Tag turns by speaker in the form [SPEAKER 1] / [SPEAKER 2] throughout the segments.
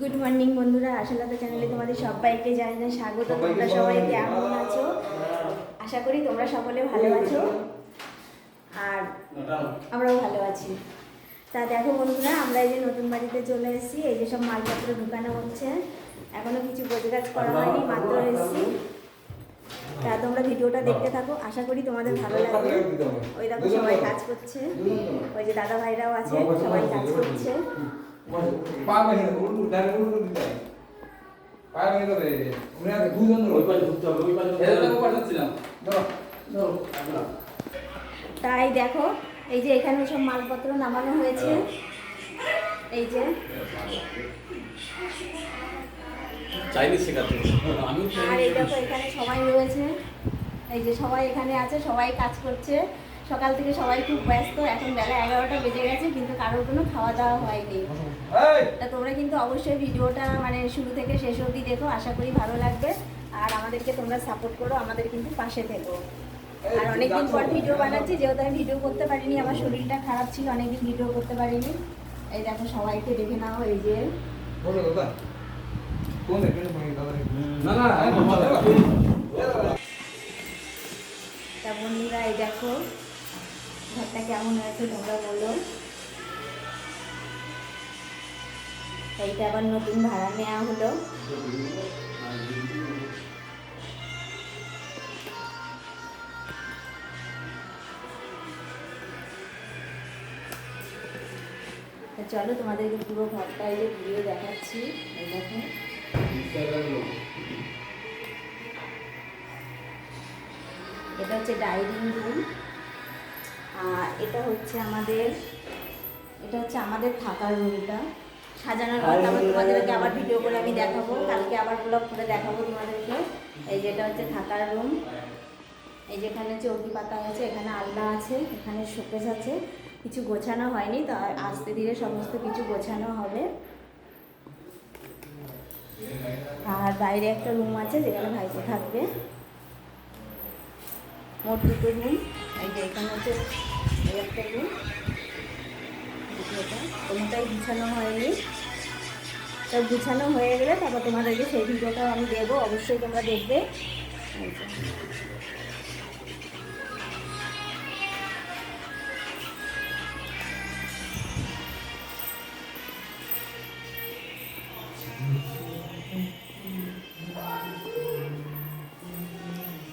[SPEAKER 1] Good morning বন্ধুরা। আশালতা চ্যানেলে তোমাদের সবাইকে জানাই স্বাগত। তোমরা সবাই কেমন আছো? আশা করি তোমরা সকলে ভালো আছো। আর আমরাও ভালো আছি। তা দেখো বন্ধুরা আমরা এই যে নতুন বাড়িতে চলে এসেছি। এই যে সব মালপত্র ঢুকানো হচ্ছে। এখনও কিছু গোজগাজ করা হয়নি মাত্র এসেছি। তা তোমরা ভিডিওটা দেখতে থাকো। আশা করি তোমাদের ভালো লাগবে। ওই দেখো সবাই কাজ করছে। ওই যে দাদা ভাইরাও আছে সবাই কাজ করছে।
[SPEAKER 2] পা ভেঙে উল্টু ডাইরেক্ট উল্টু দিতে পা ভেঙে যাবে উনি আগে দুজন
[SPEAKER 3] ওই পাশে ঢুকতে হবে, ওই পাশে
[SPEAKER 2] এরকম পাঠাচ্ছিলাম ধরো ধরো
[SPEAKER 1] তাই দেখো এই যে এখানে সব মালপত্র নামানো হয়েছে। এই যে।
[SPEAKER 3] চাইনিজ শেখাতে আমি
[SPEAKER 1] আর এই দেখো এখানে সবাই রয়েছে। এই যে সবাই এখানে আছে সবাই কাজ করছে। সকাল থেকে সবাই খুব ব্যস্ত এখন বেলা এগারোটা বেজে গেছে কিন্তু কারোর কোনো খাওয়া দাওয়া হয়নি তা তোমরা কিন্তু অবশ্যই ভিডিওটা মানে শুরু থেকে শেষ অবধি দেখো আশা করি ভালো লাগবে আর আমাদেরকে তোমরা সাপোর্ট করো আমাদের কিন্তু পাশে থেকো আর অনেকদিন পর ভিডিও বানাচ্ছি যেহেতু আমি ভিডিও করতে পারিনি আমার শরীরটা খারাপ ছিল অনেকদিন ভিডিও করতে পারিনি এই দেখো সবাইকে দেখে নাও এই যে। তা বন্ধুরা এই দেখো ঘরটা কেমন হয়েছে তোমরা বলো। এইটা আবার নতুন ভাড়া নেওয়া হলো। চলো তোমাদেরকে পুরো ঘরটা এই যে ঘুরিয়ে দেখাচ্ছি, এই এটা হচ্ছে ডাইনিং রুম এটা হচ্ছে আমাদের এটা হচ্ছে আমাদের থাকার রুমটা। সাজানোর পর তারপর তোমাদেরকে আবার ভিডিও করে আমি দেখাবো। কালকে আবার ব্লগ করে দেখাবো তোমাদেরকে। এই যেটা হচ্ছে থাকার রুম। এই যেখানে চৌকি পাতা আছে এখানে আলনা আছে এখানে শোকেস আছে। কিছু গোছানো হয়নি তা আস্তে ধীরে সমস্ত কিছু গোছানো হবে। আর বাইরে একটা রুম আছে যেখানে ভাইপো থাকবে। মোট দুটো রুম। হচ্ছে এই একটা রুম কোনোটাই গুছানো হয়নি। সব গুছানো হয়ে গেলে তারপর তোমাদেরকে সেই ভিডিওটাও আমি দেবো। অবশ্যই তোমরা দেখবে।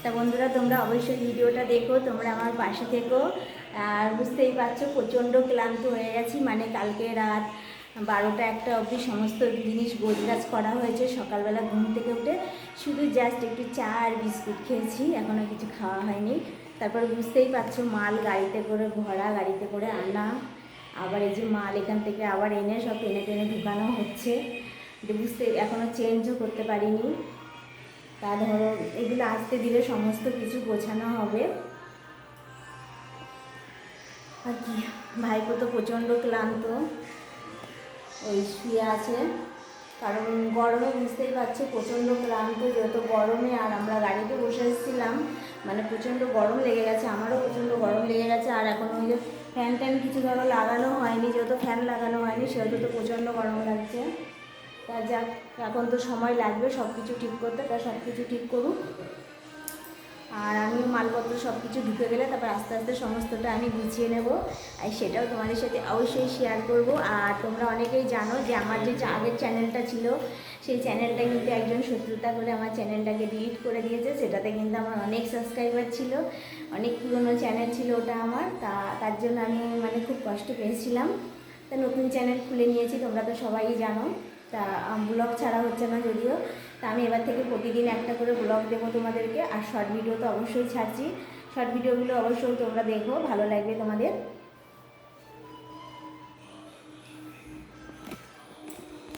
[SPEAKER 1] তা বন্ধুরা, তোমরা অবশ্যই ভিডিওটা দেখো, তোমরা আমার পাশে থেকো। আর বুঝতেই পারছ, প্রচণ্ড ক্লান্ত হয়ে গেছি মানে কালকে রাত বারোটা একটা অবধি সমস্ত জিনিস গোজগাজ করা হয়েছে, সকালবেলা ঘুম থেকে উঠে শুধু জাস্ট একটু চা আর বিস্কুট খেয়েছি, এখনও কিছু খাওয়া হয়নি। তারপর বুঝতেই পারছ, মাল গাড়িতে করে ভরা গাড়িতে করে আনা। আবার এই যে মাল এখান থেকে আবার এনে সব টেনে টেনে ঢুকানো হচ্ছে। বুঝতে, এখনও চেঞ্জও করতে পারিনি। তা ধরো, এগুলো আসতে দিলে সমস্ত কিছু গোছানো হবে। আর কি, ভাইপো তো প্রচণ্ড ক্লান্ত। ওই শুয়ে আছে। কারণ গরমে বুঝতেই পারছ, প্রচণ্ড ক্লান্ত। যেহেতু গরমে আর আমরা গাড়িতে বসে এসেছিলাম মানে প্রচণ্ড গরম লেগে গেছে, আমারও প্রচণ্ড গরম লেগে গেছে। আর এখন ওই যে ফ্যান ট্যান কিছু ধরো লাগানো হয়নি যেহেতু ফ্যান লাগানো হয়নি, সেহেতু তো প্রচণ্ড গরম লাগছে। তা যাক, এখন তো সময় লাগবে সব কিছু ঠিক করতে, তা সব কিছু ঠিক করুক। আর আমি মালপত্র সব কিছু ঢুকে গেলে তারপর আস্তে আস্তে সমস্তটা আমি গুছিয়ে নেব। আর সেটাও তোমাদের সাথে অবশ্যই শেয়ার করব। আর তোমরা অনেকেই জানো যে আমার যে আগের চ্যানেলটা ছিল, সেই চ্যানেলটা কিন্তু একজন শত্রুতা করে আমার চ্যানেলটাকে ডিলিট করে দিয়েছে। সেটাতে কিন্তু আমার অনেক সাবস্ক্রাইবার ছিল, অনেক পুরনো চ্যানেল ছিল ওটা আমার। তা, তার জন্য আমি মানে খুব কষ্ট পেয়েছিলাম। তা নতুন চ্যানেল খুলে নিয়েছি, তোমরা তো সবাই জানো। তা ব্লগ ছাড়া হচ্ছে না যদিও। তা আমি এবার থেকে প্রতিদিন একটা করে ব্লগ দেবো তোমাদেরকে। আর শর্ট ভিডিও তো অবশ্যই ছাড়ছি। শর্ট ভিডিওগুলো অবশ্যই তোমরা দেখো, ভালো লাগবে তোমাদের।